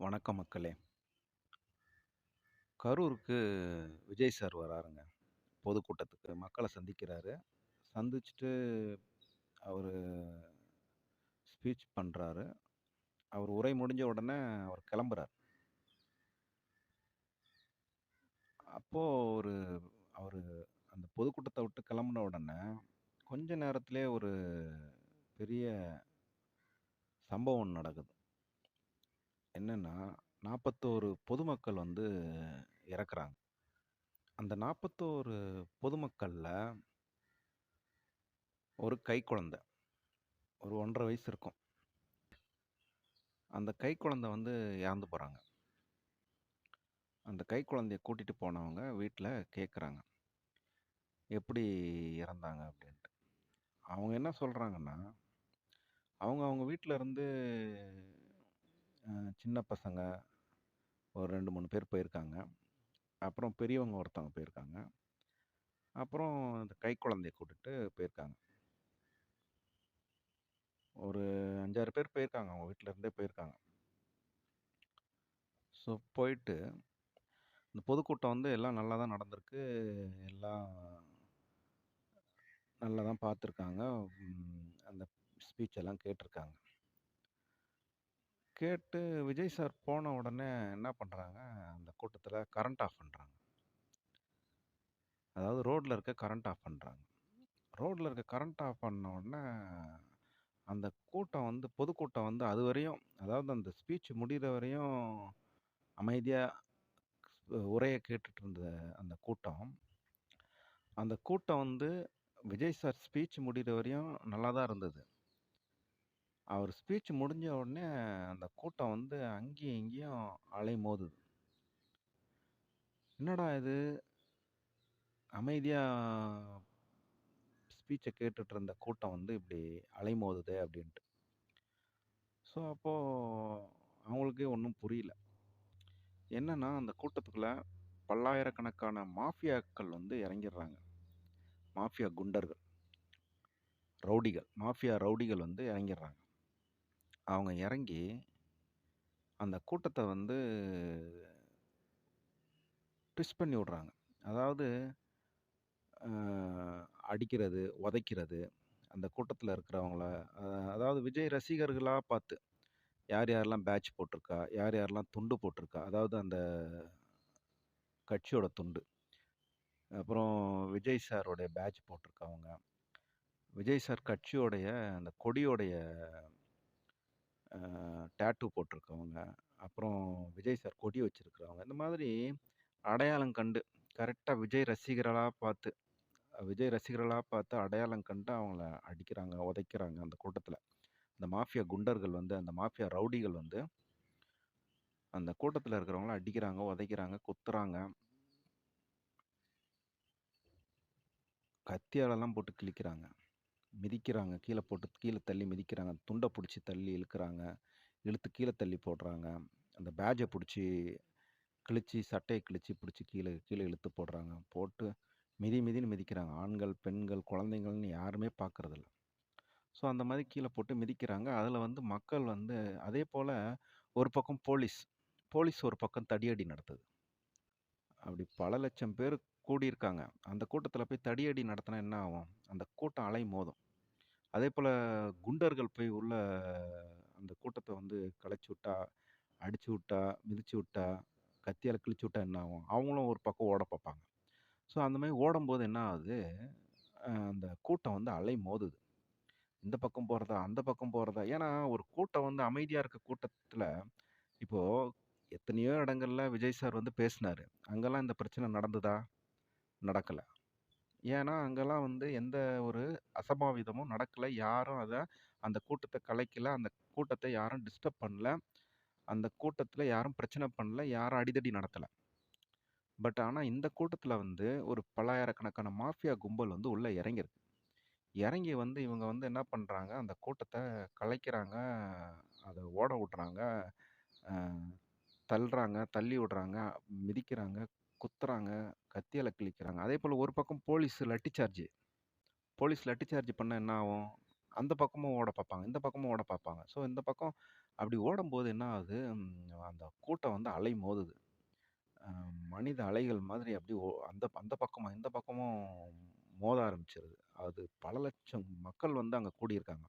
வணக்கம் மக்களே! கரூருக்கு விஜய் சார் வராருங்க. பொதுக்கூட்டத்துக்கு. மக்களை சந்திக்கிறாரு. சந்திச்சுட்டு அவர் ஸ்பீச் பண்ணுறாரு அவர் உரை முடிஞ்ச உடனே அவர் கிளம்புறார். அப்போது ஒரு அவர் அந்த பொதுக்கூட்டத்தை விட்டு கிளம்புன உடனே, கொஞ்ச நேரத்திலே ஒரு பெரிய சம்பவம் நடக்குது. என்னன்னா, 41 பொதுமக்கள் வந்து இறக்குறாங்க. அந்த 41 பொதுமக்கள்ல ஒரு கைக்குழந்தை. ஒரு 1 1/2 வயசு இருக்கும். அந்த கைக்குழந்தை வந்து இறந்து போறாங்க. அந்த கைக்குழந்தைய கூட்டிட்டு போனவங்க வீட்ல கேட்குறாங்க. எப்படி இறந்தாங்க அப்படின்ட்டு. அவங்க என்ன சொல்றாங்கன்னா, அவங்க அவங்க வீட்ல இருந்து சின்ன பசங்க ஒரு 2, 3 பேர் போயிருக்காங்க. அப்புறம் பெரியவங்க ஒருத்தவங்க போயிருக்காங்க. அப்புறம் இந்த கைக்குழந்தைய கூட்டிட்டு போயிருக்காங்க. ஒரு 5, 6 பேர் போயிருக்காங்க. அவங்க வீட்டிலேருந்தே போயிருக்காங்க. ஸோ போயிட்டு, இந்த பொதுக்கூட்டம் வந்து எல்லாம் நல்லா தான் நடந்திருக்கு. எல்லாம் நல்லா தான் பார்த்துருக்காங்க. அந்த ஸ்பீச் எல்லாம் கேட்டிருக்காங்க கேட்டு விஜய் சார் போன உடனே என்ன பண்ணுறாங்க அந்த கூட்டத்தில் கரண்ட் ஆஃப் பண்ணுறாங்க அதாவது ரோட்டில் இருக்க கரண்ட் ஆஃப் பண்ணுறாங்க ரோட்டில் இருக்க கரண்ட் ஆஃப் பண்ண உடனே, அந்த கூட்டம் வந்து பொதுக்கூட்டம் வந்து அதுவரையும் அதாவது அந்த ஸ்பீச் முடியிற வரையும் அமைதியாக உரையை கேட்டுட்டு இருந்த அந்த கூட்டம், அந்த கூட்டம் வந்து விஜய் சார் ஸ்பீச் முடிகிற வரையும் நல்லா தான் இருந்தது. அவர் ஸ்பீச் முடிஞ்ச உடனே அந்த கூட்டம் வந்து அங்கேயும் இங்கேயும் அலைமோதுது. என்னடா இது? அமைதியாக ஸ்பீச்சை கேட்டுட்டு இருந்த கூட்டம் வந்து இப்படி அலைமோதுதே அப்படின்ட்டு. ஸோ அப்போது அவங்களுக்கே ஒன்றும் புரியல. என்னன்னா, அந்த கூட்டத்துக்குள்ள பல்லாயிரக்கணக்கான மாஃபியாக்கள் வந்து இறங்கிடுறாங்க மாஃபியா குண்டர்கள். ரவுடிகள். மாஃபியா ரவுடிகள் வந்து இறங்கிடுறாங்க அவங்க இறங்கி, அந்த கூட்டத்த வந்து ட்விஸ்ட் பண்ணி விடுறாங்க. அதாவது அடிக்கிறது, உதைக்கிறது, அந்த கூட்டத்தில் இருக்கிறவங்கள அதாவது விஜய் ரசிகர்களாக பார்த்து, யார் யாரெல்லாம் பேட்ச் போட்டிருக்கா, யார் யாரெல்லாம் துண்டு போட்டிருக்கா, அதாவது அந்த கட்சியோட துண்டு. அப்புறம் விஜய் சாரோடைய பேட்ச் போட்டிருக்கவங்க. விஜய் சார் கட்சியோடைய அந்த கொடியோடைய டேட்டூ போட்டிருக்கவங்க. அப்புறம் விஜய் சார் கொடி வச்சுருக்கிறவங்க இந்த மாதிரி அடையாளம் கண்டு, கரெக்டாக விஜய் ரசிகர்களாக பார்த்து, விஜய் ரசிகர்களாக பார்த்து அடையாளம் கண்டு அவங்கள அடிக்கிறாங்க, உதைக்கிறாங்க அந்த கூட்டத்தில் அந்த மாஃபியா குண்டர்கள் வந்து அந்த மாஃபியா ரவுடிகள் வந்து அந்த கூட்டத்தில் இருக்கிறவங்கள அடிக்கிறாங்க, உதைக்கிறாங்க, குத்துறாங்க. கத்தியாலெல்லாம் போட்டு கிழிக்கிறாங்க. மிதிக்கிறாங்க. கீழே போட்டு கீழே தள்ளி மிதிக்கிறாங்க. துண்டை பிடிச்சி தள்ளி இழுக்கிறாங்க இழுத்து கீழே தள்ளி போடுறாங்க. அந்த பேஜை பிடிச்சி கிழிச்சு, சட்டையை கிழிச்சி பிடிச்சி கீழே கீழே இழுத்து போடுறாங்க. போட்டு மிதி மிதின்னு மிதிக்கிறாங்க. ஆண்கள், பெண்கள், குழந்தைங்கள்னு யாருமே பார்க்கறதில்ல. ஸோ அந்த மாதிரி கீழே போட்டு மிதிக்கிறாங்க. அதில் வந்து மக்கள் வந்து அதே போல் ஒரு பக்கம் போலீஸ். போலீஸ் ஒரு பக்கம் தடியடி நடத்துது. அப்படி பல லட்சம் பேர் கூடியிருக்காங்க. அந்த கூட்டத்தில் போய் தடியடி நடத்தினா என்ன ஆகும்? அந்த கூட்டம் அதே போல் குண்டர்கள் போய் உள்ள அந்த கூட்டத்தை வந்து களைச்சி விட்டா, அடிச்சு விட்டா, மிதிச்சு விட்டா, கத்தியால் கிழிச்சு விட்டா என்ன ஆகும்? அவங்களும் ஒரு பக்கம் ஓட பார்ப்பாங்க. ஸோ அந்த மாதிரி ஓடும்போது என்ன ஆகுது? அந்த கூட்டம் வந்து அலை மோதுது இந்த பக்கம் போகிறதா அந்த பக்கம் போகிறதா ஏன்னா ஒரு கூட்டம் வந்து அமைதியாக இருக்க கூட்டத்தில் இப்போது எத்தனையோ இடங்களில் விஜய் சார் வந்து பேசினார் அங்கெல்லாம் இந்த பிரச்சனை நடந்ததா? நடக்கலை ஏன்னா, அங்கெல்லாம் வந்து எந்த ஒரு அசம்பாவிதமும் நடக்கல. யாரும் அதை அந்த கூட்டத்தை கலைக்கல. அந்த கூட்டத்தை யாரும் டிஸ்டர்ப் பண்ணல. அந்த கூட்டத்தில் யாரும் பிரச்சனை பண்ணல. யாரும் அடிதடி நடத்தலை பட் ஆனால் இந்த கூட்டத்தில் வந்து ஒரு பல்லாயிரக்கணக்கான மாஃபியா கும்பல் வந்து உள்ளே இறங்கியிருக்கு. இறங்கி வந்து இவங்க வந்து என்ன பண்ணுறாங்க அந்த கூட்டத்தை கலைக்கிறாங்க. அதை ஓட விட்றாங்க தள்ளுறாங்க, தள்ளி விடுறாங்க, மிதிக்கிறாங்க, குத்துறாங்க, கத்தியால் கிழிக்கிறாங்க. அதே போல் ஒரு பக்கம் police lathi charge. Police lathi charge பண்ணால் என்ன ஆகும்? அந்த பக்கமும் ஓட பார்ப்பாங்க. இந்த பக்கமும் ஓட பார்ப்பாங்க. ஸோ இந்த பக்கம் அப்படி ஓடும்போது என்ன ஆகுது, அந்த கூட்டம் வந்து அலை மோதுது. மனித அலைகள் மாதிரி அப்படி ஓ அந்த அந்த பக்கமும், இந்த பக்கமும் மோத ஆரம்பிச்சிருது. அது பல லட்சம் மக்கள் வந்து அங்கே கூடியிருக்காங்க.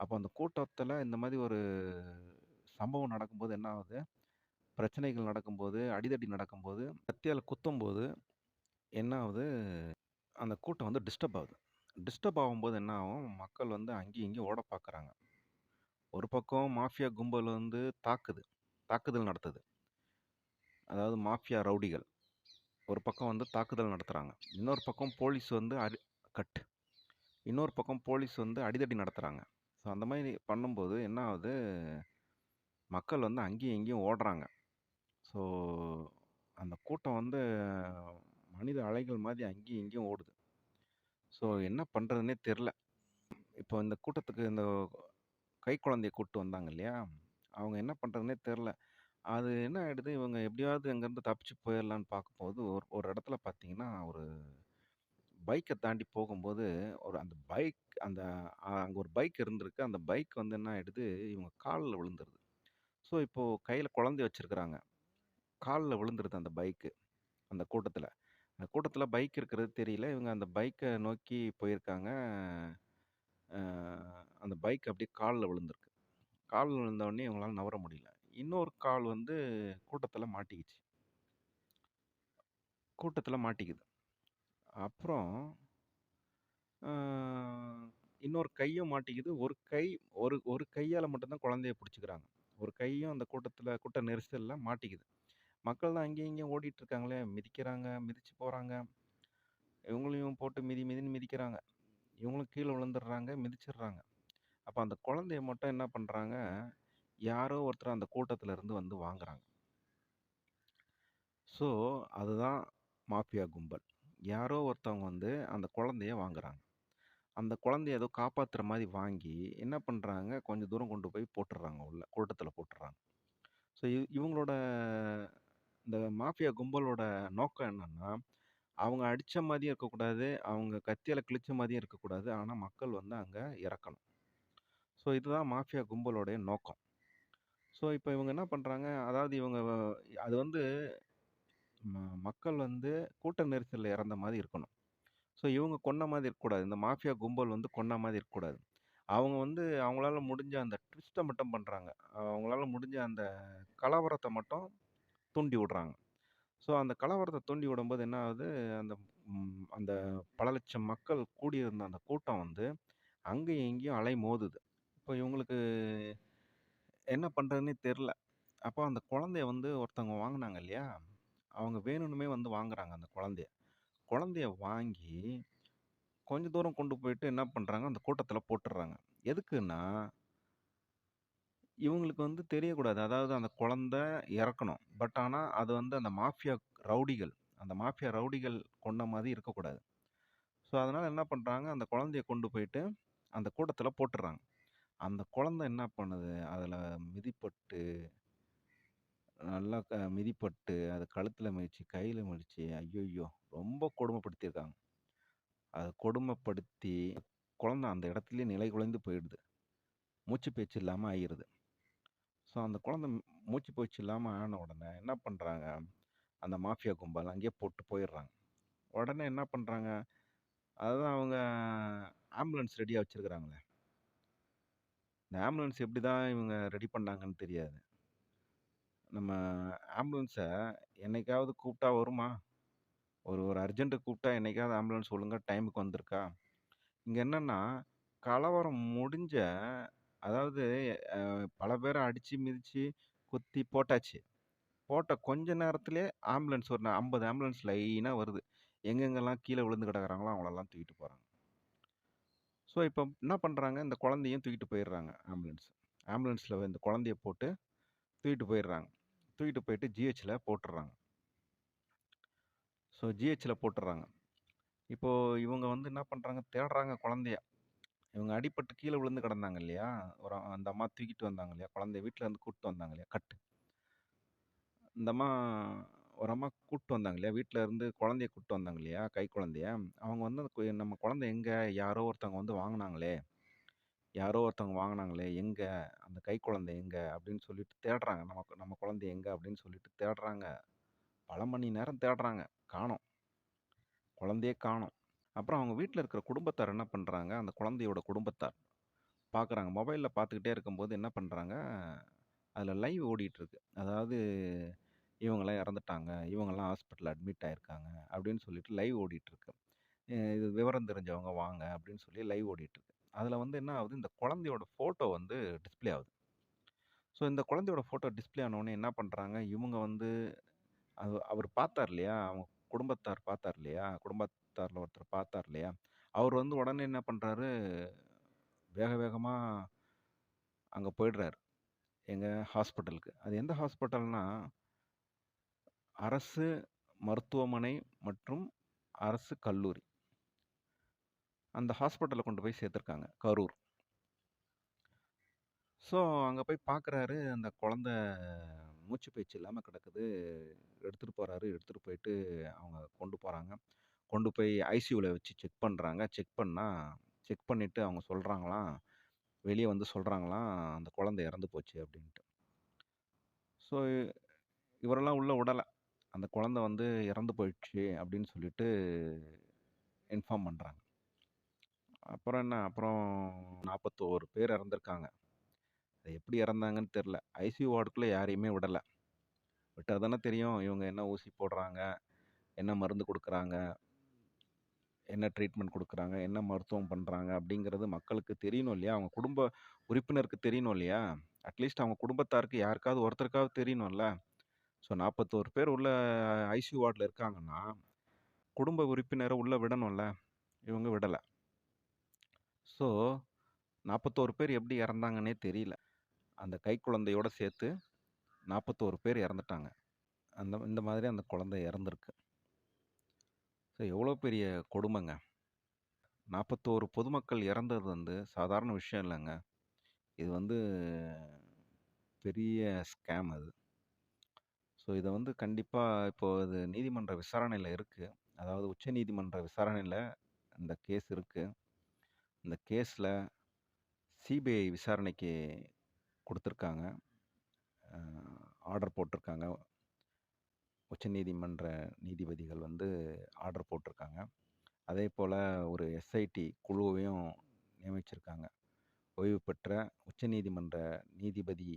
அப்போ அந்த கூட்டத்தில் இந்த மாதிரி ஒரு சம்பவம் நடக்கும்போது என்ன ஆகுது, பிரச்சனைகள் நடக்கும்போது, அடிதடி நடக்கும்போது, கத்தியால் குத்தும்போது என்ன ஆகுது, அந்த கூட்டம் வந்து டிஸ்டர்ப் ஆகுது. டிஸ்டர்ப் ஆகும்போது என்ன ஆகும், மக்கள் வந்து அங்கேயும் இங்கேயும் ஓட பார்க்குறாங்க. ஒரு பக்கம் மாஃபியா கும்பல் வந்து தாக்குது. தாக்குதல் நடத்துது. அதாவது மாஃபியா ரவுடிகள். ஒரு பக்கம் வந்து தாக்குதல் நடத்துகிறாங்க இன்னொரு பக்கம் போலீஸ் வந்து அடி கட். இன்னொரு பக்கம் போலீஸ் வந்து அடிதடி நடத்துகிறாங்க ஸோ அந்த மாதிரி பண்ணும்போது என்ன ஆகுது, மக்கள் வந்து அங்கேயும் இங்கேயும் ஓடுறாங்க. ஸோ அந்த கூட்டம் வந்து மனித அலைகள் மாதிரி அங்கேயும் இங்கேயும் ஓடுது. ஸோ என்ன பண்ணுறதுனே தெரில. இப்போ இந்த கூட்டத்துக்கு இந்த கை குழந்தைய கூட்டு வந்தாங்க இல்லையா? அவங்க என்ன பண்ணுறதுனே தெரில. அது என்ன ஆகிடுது இவங்க எப்படியாவது அங்கேருந்து தப்பிச்சு போயிடலான்னு பார்க்கும்போது, ஒரு ஒரு இடத்துல பார்த்தீங்கன்னா, ஒரு பைக்கை தாண்டி போகும்போது, ஒரு அந்த பைக் அந்த அங்கே ஒரு பைக் இருந்திருக்கு. அந்த பைக் வந்து என்ன ஆகிடுது இவங்க காலில் விழுந்துருது. ஸோ இப்போது கையில் குழந்தை வச்சுருக்குறாங்க காலில் விழுந்துருது அந்த பைக்கு. அந்த கூட்டத்தில் அந்த கூட்டத்தில் பைக் இருக்கிறது தெரியல. இவங்க அந்த பைக்கை நோக்கி போயிருக்காங்க. அந்த பைக் அப்படியே காலில் விழுந்திருக்கு. காலில் விழுந்தோடனே இவங்களால நவர முடியல. இன்னொரு கால் வந்து கூட்டத்தில் மாட்டிக்கிச்சு. கூட்டத்தில் மாட்டிக்குது. அப்புறம் இன்னொரு கையும் மாட்டிக்குது. ஒரு கை ஒரு ஒரு கையால் மட்டும்தான் குழந்தைய பிடிச்சிக்கிறாங்க ஒரு கையும் அந்த கூட்டத்தில் கூட்ட நெரிசலில் மாட்டிக்குது. மக்கள் தான் அங்கேயும் இங்கேயும் ஓடிட்டு இருக்காங்களே! மிதிக்கிறாங்க, மிதிச்சு போகிறாங்க இவங்களையும் போட்டு மிதி மிதின்னு மிதிக்கிறாங்க. இவங்களும் கீழே விழுந்துடுறாங்க, மிதிச்சிடுறாங்க. அப்போ அந்த குழந்தைய மட்டும் என்ன பண்ணுறாங்க யாரோ ஒருத்தர் அந்த கூட்டத்தில் இருந்து வந்து வாங்குறாங்க. ஸோ அதுதான் மாஃபியா கும்பல். யாரோ ஒருத்தவங்க வந்து அந்த குழந்தைய வாங்குறாங்க. அந்த குழந்தைய ஏதோ காப்பாற்றுற மாதிரி வாங்கி, என்ன பண்ணுறாங்க கொஞ்சம் தூரம் கொண்டு போய் போட்டுடுறாங்க உள்ள. கூட்டத்தில் போட்டுடுறாங்க ஸோ இவங்களோட இந்த மாஃபியா கும்பலோட நோக்கம் என்னன்னா, அவங்க அடித்த மாதிரியும் இருக்கக்கூடாது, அவங்க கத்தியால் கிழிச்ச மாதிரியும் இருக்கக்கூடாது. ஆனால் மக்கள் வந்து அங்கே இறக்கணும். ஸோ இதுதான் மாஃபியா கும்பலோடைய நோக்கம். ஸோ இப்போ இவங்க என்ன பண்ணுறாங்க அதாவது இவங்க அது வந்து ம மக்கள் வந்து கூட்ட நெரிசலில் இறந்த மாதிரி இருக்கணும். ஸோ இவங்க கொன்ன மாதிரி இருக்கக்கூடாது. இந்த மாஃபியா கும்பல் வந்து கொன்ன மாதிரி இருக்கக்கூடாது. அவங்க வந்து அவங்களால முடிஞ்ச அந்த ட்விஸ்ட்டை மட்டும் பண்ணுறாங்க அவங்களால முடிஞ்ச அந்த கலவரத்தை மட்டும் தூண்டி விடுறாங்க. ஸோ அந்த கலவரத்தை தூண்டி விடும்போது என்ன ஆகுது, அந்த அந்த பல லட்சம் மக்கள் கூடியிருந்த அந்த கூட்டம் வந்து, அங்கேயும் இங்கேயும் அலை மோதுது. இப்போ இவங்களுக்கு என்ன பண்ணுறதுன்னே தெரில அப்போ அந்த குழந்தைய வந்து ஒருத்தவங்க வாங்கினாங்க இல்லையா? அவங்க வேணும்னுமே வந்து வாங்குறாங்க அந்த குழந்தைய. குழந்தைய வாங்கி, கொஞ்சம் தூரம் கொண்டு போயிட்டு என்ன பண்ணுறாங்க அந்த கூட்டத்தில் போட்டுடுறாங்க எதுக்குன்னா இவங்களுக்கு வந்து தெரியக்கூடாது. அதாவது அந்த குழந்தை இறக்கணும். பட் ஆனால் அது வந்து அந்த மாஃபியா ரவுடிகள், அந்த மாஃபியா ரவுடிகள் கொண்ட மாதிரி இருக்கக்கூடாது. ஸோ அதனால் என்ன பண்ணுறாங்க அந்த குழந்தைய கொண்டு போயிட்டு அந்த கூட்டத்தில் போட்டுடுறாங்க அந்த குழந்தை என்ன பண்ணுது, அதில் மிதிப்பட்டு நல்லா க மிதிப்பட்டு, அது கழுத்தில் மிதிச்சு, கையில் மிதிச்சு, ஐயோயோ ரொம்ப கொடுமைப்படுத்தியிருக்காங்க. அது கொடுமைப்படுத்தி, குழந்தை அந்த இடத்துலையே நிலை குலைந்து போயிடுது. மூச்சு பேச்சு இல்லாமல் ஆயிடுது ஸோ அந்த குழந்தை மூச்சு பேச்சு இல்லாமல் ஆன உடனே என்ன பண்ணுறாங்க அந்த மாஃபியா கும்பல் அங்கேயே போட்டு போயிடுறாங்க. உடனே என்ன பண்ணுறாங்க அதுதான் அவங்க ஆம்புலன்ஸ் ரெடியாக வச்சுருக்குறாங்களே இந்த ஆம்புலன்ஸ் எப்படி தான் இவங்க ரெடி பண்ணாங்கன்னு தெரியாது. நம்ம ஆம்புலன்ஸை என்னைக்காவது கூப்பிட்டா வருமா? ஒரு ஒரு அர்ஜென்ட்டுக்கு கூப்பிட்டா என்றைக்காவது ஆம்புலன்ஸ் ஒழுங்காக டைமுக்கு வந்திருக்கா? இங்கே என்னென்னா கலவரம் முடிஞ்ச அதாவது பல பேரை அடித்து மிதித்து குத்தி போட்டாச்சு. போட்ட கொஞ்ச நேரத்திலே ஆம்புலன்ஸ் ஒரு 50 ஆம்புலன்ஸ் லைனாக வருது. எங்கெங்கெல்லாம் கீழே விழுந்து கிடக்குறாங்களோ அவங்களெல்லாம் தூக்கிட்டு போகிறாங்க ஸோ இப்போ என்ன பண்ணுறாங்க இந்த குழந்தையும் தூக்கிட்டு போயிடுறாங்க ஆம்புலன்ஸ். ஆம்புலன்ஸில் இந்த குழந்தைய போட்டு தூக்கிட்டு போயிடுறாங்க. தூக்கிட்டு போயிட்டு ஜிஹெச்சில் போட்டுடுறாங்க ஸோ ஜிஹெச்சில் போட்டுடுறாங்க இப்போது இவங்க வந்து என்ன பண்ணுறாங்க தேடுறாங்க குழந்தைய. இவங்க அடிபட்டு கீழே விழுந்து கிடந்தாங்க இல்லையா? ஒரு அந்த அம்மா தூக்கிட்டு வந்தாங்க இல்லையா? குழந்தைய வீட்டில் இருந்து கூப்பிட்டு வந்தாங்க இல்லையா? கட்டு இந்த அம்மா ஒரு அம்மா கூப்பிட்டு வந்தாங்க இல்லையா? வீட்டில் இருந்து குழந்தைய கூப்பிட்டு வந்தாங்க இல்லையா? கை குழந்தைய. அவங்க வந்து அந்த கு நம்ம குழந்தை எங்கே யாரோ ஒருத்தவங்க வந்து வாங்கினாங்களே யாரோ ஒருத்தவங்க வாங்கினாங்களே எங்கே அந்த கை குழந்தை எங்கே அப்படின்னு சொல்லிட்டு தேடுறாங்க. நமக்கு நம்ம குழந்தை எங்கே அப்படின்னு சொல்லிட்டு தேடுறாங்க. பல மணி நேரம் தேடுறாங்க. காணோம். குழந்தையே காணோம். அப்புறம் அவங்க வீட்டில் இருக்கிற குடும்பத்தார் என்ன பண்ணுறாங்க அந்த குழந்தையோட குடும்பத்தார் பார்க்குறாங்க. மொபைலில் பார்த்துக்கிட்டே இருக்கும்போது என்ன பண்ணுறாங்க அதில் லைவ் ஓடிட்டுருக்கு. அதாவது இவங்கலாம் இறந்துட்டாங்க. இவங்கெல்லாம் ஹாஸ்பிட்டலில் அட்மிட் ஆகிருக்காங்க அப்படின்னு சொல்லிட்டு லைவ் ஓடிட்டுருக்கு. இது விவரம் தெரிஞ்சவங்க வாங்க அப்படின்னு சொல்லி லைவ் ஓடிட்டுருக்கு. அதில் வந்து என்ன ஆகுது, இந்த குழந்தையோட ஃபோட்டோ வந்து டிஸ்ப்ளே ஆகுது. ஸோ இந்த குழந்தையோட ஃபோட்டோ டிஸ்ப்ளே ஆனோனே என்ன பண்ணுறாங்க இவங்க வந்து அது அவர் பார்த்தார் இல்லையா? அவங்க குடும்பத்தார் பார்த்தார் இல்லையா? குடும்பத்தார்ல ஒருத்தர் பார்த்தார் இல்லையா? அவர் வந்து உடனே என்ன பண்றாரு, வேக வேகமா அங்க போயிடுறாரு. எங்க ஹாஸ்பிட்டலுக்கு. அது எந்த ஹாஸ்பிட்டல்னா, அரசு மருத்துவமனை மற்றும் அரசு கல்லூரி. அந்த ஹாஸ்பிட்டல்ல கொண்டு போய் சேர்த்துருக்காங்க. கரூர். ஸோ அங்க போய் பார்க்குறாரு, அந்த குழந்தை மூச்சு பயிற்சி இல்லாமல் கிடக்குது. எடுத்துகிட்டு போகிறாரு எடுத்துகிட்டு போயிட்டு அவங்க கொண்டு போகிறாங்க கொண்டு போய் ஐசியூவில் வச்சு செக் பண்ணுறாங்க செக் பண்ணால் செக் பண்ணிவிட்டு அவங்க சொல்கிறாங்களாம் வெளியே வந்து சொல்கிறாங்களாம் அந்த குழந்தை இறந்து போச்சு அப்படின்ட்டு. ஸோ இவரெல்லாம் உள்ள விடலை அந்த குழந்தை வந்து இறந்து போயிடுச்சு அப்படின்னு சொல்லிட்டு இன்ஃபார்ம் பண்ணுறாங்க அப்புறம் என்ன, அப்புறம் 41 பேர் இறந்துருக்காங்க. அது எப்படி இறந்தாங்கன்னு தெரில ஐசியூ வார்டுக்குள்ளே யாரையுமே விடலை விட்டால் தானே தெரியும், இவங்க என்ன ஊசி போடுறாங்க, என்ன மருந்து கொடுக்குறாங்க என்ன ட்ரீட்மெண்ட் கொடுக்குறாங்க என்ன மருத்துவம் பண்ணுறாங்க அப்படிங்கிறது மக்களுக்கு தெரியணும் இல்லையா? அவங்க குடும்ப உறுப்பினருக்கு தெரியணும் இல்லையா? அட்லீஸ்ட் அவங்க குடும்பத்தாருக்கு யாருக்காவது ஒருத்தருக்காவது தெரியணும்ல. ஸோ 41 பேர் உள்ள ஐசியூ வார்டில் இருக்காங்கன்னா, குடும்ப உறுப்பினரை உள்ள விடணும்ல. இவங்க விடலை ஸோ 41 பேர் எப்படி இறந்தாங்கன்னே தெரியல. அந்த கைக்குழந்தையோட சேர்த்து 41 பேர் இறந்துட்டாங்க. அந்த இந்த மாதிரி அந்த குழந்தை இறந்துருக்கு ஸோ எவ்வளோ பெரிய கொடுமைங்க. 41 பொதுமக்கள் இறந்தது வந்து சாதாரண விஷயம் இல்லைங்க இது வந்து பெரிய ஸ்கேம் அது. ஸோ இதை வந்து கண்டிப்பாக இப்போது இது நீதிமன்ற விசாரணையில் இருக்குது அதாவது உச்ச நீதிமன்ற விசாரணையில் இந்த கேஸ் இருக்குது இந்த கேஸில் சிபிஐ விசாரணைக்கு கொடுத்துருக்காங்க ஆர்டர் போட்டிருக்காங்க. உச்சநீதிமன்ற நீதிபதிகள் வந்து ஆர்டர் போட்டிருக்காங்க. அதே போல் ஒரு எஸ்ஐடி குழுவையும் நியமிச்சிருக்காங்க. ஓய்வு பெற்ற உச்சநீதிமன்ற நீதிபதி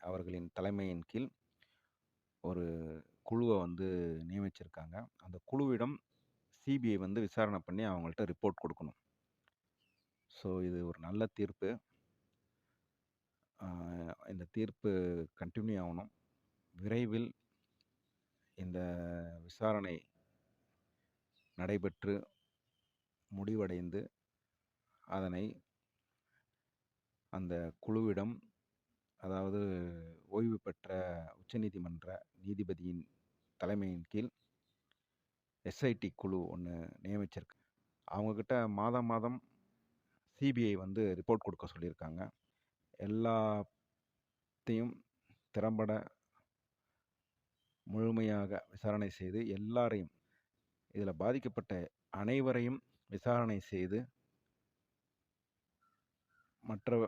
அவர்களின் தலைமையின் கீழ் ஒரு குழுவை வந்து நியமிச்சிருக்காங்க. அந்த குழுவிடம் சிபிஐ வந்து விசாரணை பண்ணி அவங்கள்ட்ட ரிப்போர்ட் கொடுக்கணும் ஸோ இது ஒரு நல்ல தீர்ப்பு. இந்த தீர்ப்பு கண்டினியூ ஆகணும் விரைவில் இந்த விசாரணை நடைபெற்று முடிவடைந்து, அதனை அந்த குழுவிடம் அதாவது ஓய்வு பெற்ற உச்சநீதிமன்ற நீதிபதியின் தலைமையின் கீழ் எஸ்ஐடி குழு ஒன்று நியமிச்சிருக்கு. அவங்கக்கிட்ட மாதம் மாதம் சிபிஐ வந்து ரிப்போர்ட் கொடுக்க சொல்லியிருக்காங்க. எல்லாத்தையும் திறம்பட முழுமையாக விசாரணை செய்து, எல்லாரையும் இதில் பாதிக்கப்பட்ட அனைவரையும் விசாரணை செய்து மற்ற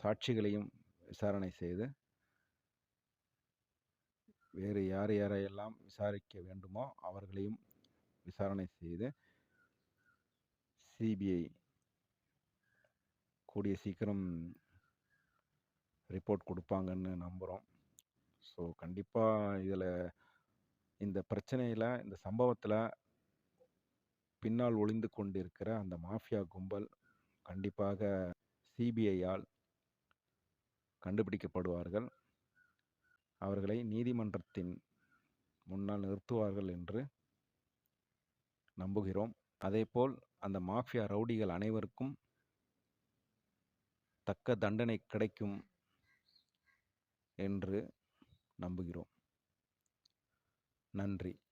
சாட்சிகளையும் விசாரணை செய்து வேறு யார் யாரையெல்லாம் விசாரிக்க வேண்டுமோ அவர்களையும் விசாரணை செய்து சிபிஐ கூடிய சீக்கிரம் ரிப்போர்ட் கொடுப்பாங்கன்னு நம்புகிறோம் ஸோ கண்டிப்பாக இதில் இந்த பிரச்சனையில் இந்த சம்பவத்தில் பின்னால் ஒளிந்து கொண்டிருக்கிற அந்த மாஃபியா கும்பல் கண்டிப்பாக சிபிஐயால் கண்டுபிடிக்கப்படுவார்கள். அவர்களை நீதிமன்றத்தின் முன்னால் நிறுத்துவார்கள் என்று நம்புகிறோம். அதேபோல் அந்த மாஃபியா ரவுடிகள் அனைவருக்கும் தக்க தண்டனை கிடைக்கும் என்று நம்புகிறோம். நன்றி.